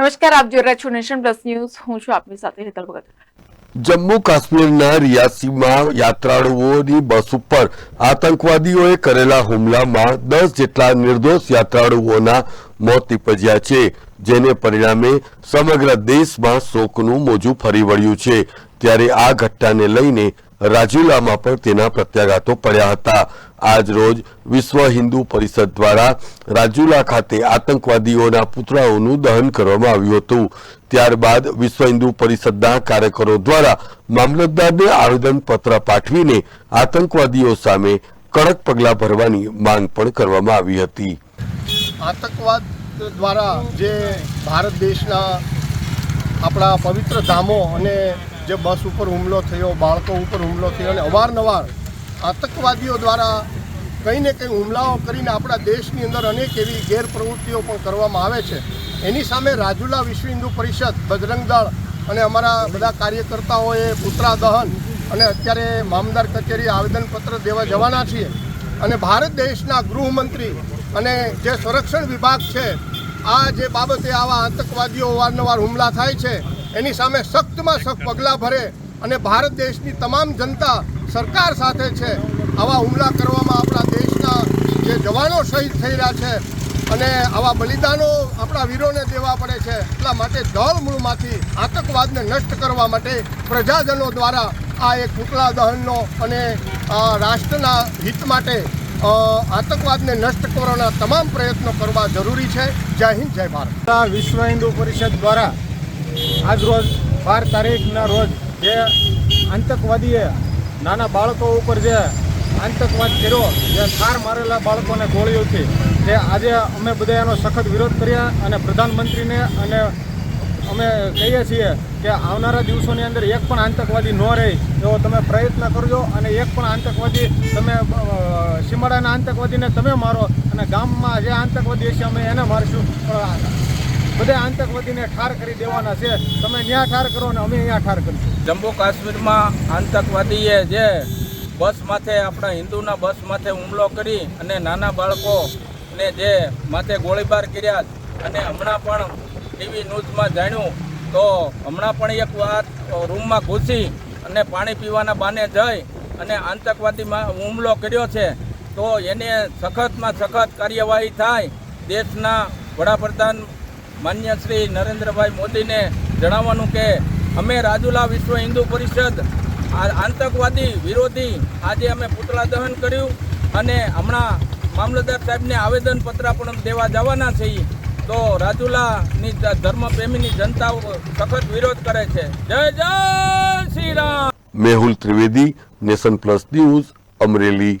નમસ્કાર, આપ જોઈ રહ્યા છો નેશન પ્લસ ન્યૂઝ. હું છું આપની સાથે હેતલ ભગત. જમ્મુ કાશ્મીરના રિયાસીમાં યાત્રાળુઓની બસ ઉપર આતંકવાદીઓએ કરેલા હુમલામાં દસ જેટલા નિર્દોષ યાત્રાળુઓના મોત નીપજ્યા છે, જેને પરિણામે સમગ્ર દેશમાં શોકનું મોજું ફરી વળ્યું છે. ત્યારે આ ઘટનાને લઈને રાજુલામાં પણ તેના પ્રત્યાઘાતો પડ્યા હતા. આજ રોજ વિશ્વ હિન્દુ પરિષદ દ્વારા રાજુલા ખાતે આતંકવાદીઓના પુતળાઓનું દહન કરવામાં આવ્યું હતું. ત્યારબાદ વિશ્વ હિન્દુ પરિષદના કાર્યકરો દ્વારા મામલતદારને આવેદનપત્ર પાઠવીને આતંકવાદીઓ સામે કડક પગલાં ભરવાની માંગ પણ કરવામાં આવી હતી. આતંકવાદ દ્વારા જે ભારત દેશના આપણા પવિત્ર ધામો અને જે બસ ઉપર હુમલો થયો, બાળકો ઉપર હુમલો થયો અને અવારનવાર આતંકવાદીઓ દ્વારા કંઈ ને કંઈ હુમલાઓ કરીને આપણા દેશની અંદર અનેક એવી ગેરપ્રવૃત્તિઓ પણ કરવામાં આવે છે. એની સામે રાજુલા વિશ્વ હિન્દુ પરિષદ, બજરંગ દળ અને અમારા બધા કાર્યકર્તાઓએ પુતરા દહન અને અત્યારે મામદાર કચેરી આવેદનપત્ર દેવા જવાના છીએ. અને ભારત દેશના ગૃહમંત્રી અને જે સંરક્ષણ વિભાગ છે, આ જે બાબતે આવા આતંકવાદીઓ વારંવાર હુમલા થાય છે એની સામે સખ્તમાં સખ્ત પગલાં ભરે અને ભારત દેશની તમામ જનતા સરકાર સાથે છે. આવા હુમલા કરવામાં આપણા દેશના જે જવાનો શહીદ થઈ રહ્યા છે અને આવા બલિદાનો આપણા વીરોને દેવા પડે છે. એટલા માટે દળ મૂળમાંથી આતંકવાદને નષ્ટ કરવા માટે પ્રજાજનો દ્વારા આ એક પુતળા દહનનો અને રાષ્ટ્રના હિત માટે આતંકવાદને નષ્ટ કરવાના તમામ પ્રયત્નો કરવા જરૂરી છે. જય હિન્દ જય ભારત. આ વિશ્વ હિન્દુ પરિષદ દ્વારા આજ રોજ બાર તારીખના રોજ જે આતંકવાદીએ નાના બાળકો ઉપર જે આતંકવાદ કર્યો, જે ઠાર મારેલા બાળકોને ગોળીઓથી, જે આજે અમે બધા એનો સખત વિરોધ કર્યા અને પ્રધાનમંત્રીને અને અમે કહીએ છીએ કે આવનારા દિવસોની અંદર એક પણ આતંકવાદી ન રહે એવો તમે પ્રયત્ન કરજો અને એક પણ આતંકવાદી તમે સીમાડાના આતંકવાદીને તમે મારો અને ગામમાં જે આતંકવાદી હશે અમે એને મારશું. પણ બધા આતંકવાદીને ઠાર કરી દેવાના છે. તમે ત્યાં ઠાર કરો ને અમે અહીંયા ઠાર કરીશું. જમ્મુ કાશ્મીરમાં આતંકવાદીએ જે બસ માથે આપણા હિન્દુના બસ માથે હુમલો કરી અને નાના બાળકોને જે માથે ગોળીબાર કર્યા અને હમણાં પણ ટીવી ન્યૂઝમાં જાણ્યું, તો હમણાં પણ એક વાત રૂમમાં ઘૂસી અને પાણી પીવાના બાને જઈ અને આતંકવાદીમાં હુમલો કર્યો છે. તો એને સખતમાં સખત કાર્યવાહી થાય. દેશના વડાપ્રધાન માન્ય શ્રી નરેન્દ્રભાઈ મોદીને જણાવવાનું કે અમે રાજુલા વિશ્વ હિન્દુ પરિષદ આતંકવાદી વિરોધી આજે અમે પુતળા દહન કર્યું અને હમણાં મામલતદાર સાહેબને આવેદનપત્ર પણ દેવા જવાના છીએ. તો રાજુલાની ધર્મપ્રેમીની જનતા સખત વિરોધ કરે છે. જય જય Shri Ram! Mehul Trivedi, Nation Plus News, Amreli.